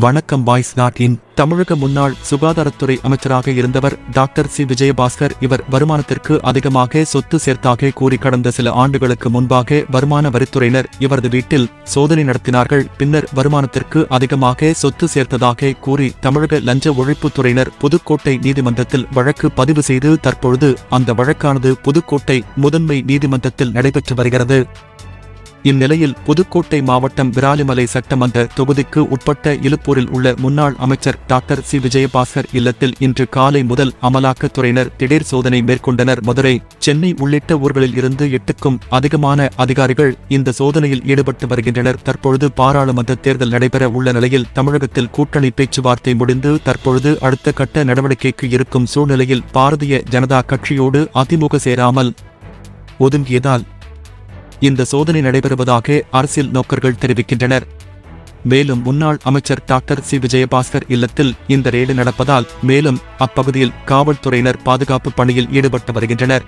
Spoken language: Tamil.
வணக்கம் வாய்ஸ் நாட்டின் இன். தமிழக முன்னாள் சுகாதாரத்துறை அமைச்சராக இருந்தவர் டாக்டர் சி. விஜயபாஸ்கர். இவர் வருமானத்திற்கு அதிகமாக சொத்து சேர்த்தாக கூறி கடந்த சில ஆண்டுகளுக்கு முன்பாக வருமான வரித்துறையினர் இவரது வீட்டில் சோதனை நடத்தினார்கள். பின்னர் வருமானத்திற்கு அதிகமாக சொத்து சேர்த்ததாக கூறி தமிழக லஞ்ச ஒழிப்புத்துறையினர் புதுக்கோட்டை நீதிமன்றத்தில் வழக்கு பதிவு செய்து தற்பொழுது அந்த வழக்கானது புதுக்கோட்டை முதன்மை நீதிமன்றத்தில் நடைபெற்று வருகிறது. இந்நிலையில் புதுக்கோட்டை மாவட்டம் விராலிமலை சட்டமன்ற தொகுதிக்கு உட்பட்ட இலுப்பூரில் உள்ள முன்னாள் அமைச்சர் டாக்டர் சி. விஜயபாஸ்கர் இல்லத்தில் இன்று காலை முதல் அமலாக்கத்துறையினர் திடீர் சோதனை மேற்கொண்டனர். மதுரை சென்னை உள்ளிட்ட ஊர்களில் இருந்து எட்டுக்கும் அதிகமான அதிகாரிகள் இந்த சோதனையில் ஈடுபட்டு வருகின்றனர். தற்பொழுது பாராளுமன்ற தேர்தல் நடைபெற உள்ள நிலையில் தமிழகத்தில் கூட்டணி பேச்சுவார்த்தை முடிந்து தற்பொழுது அடுத்த கட்ட நடவடிக்கைக்கு இருக்கும் சூழ்நிலையில் பாரதிய ஜனதா கட்சியோடு அதிமுக சேராமல் ஒதுங்கியதால் இந்த சோதனை நடைபெறுவதாக அரசியல் நோக்கர்கள் தெரிவிக்கின்றனர். மேலும் முன்னாள் அமைச்சர் டாக்டர் சி. விஜயபாஸ்கர் இல்லத்தில் இந்த ரெய்டு நடப்பதால் மேலும் அப்பகுதியில் காவல்துறையினர் பாதுகாப்பு பணியில் ஈடுபட்டு வருகின்றனர்.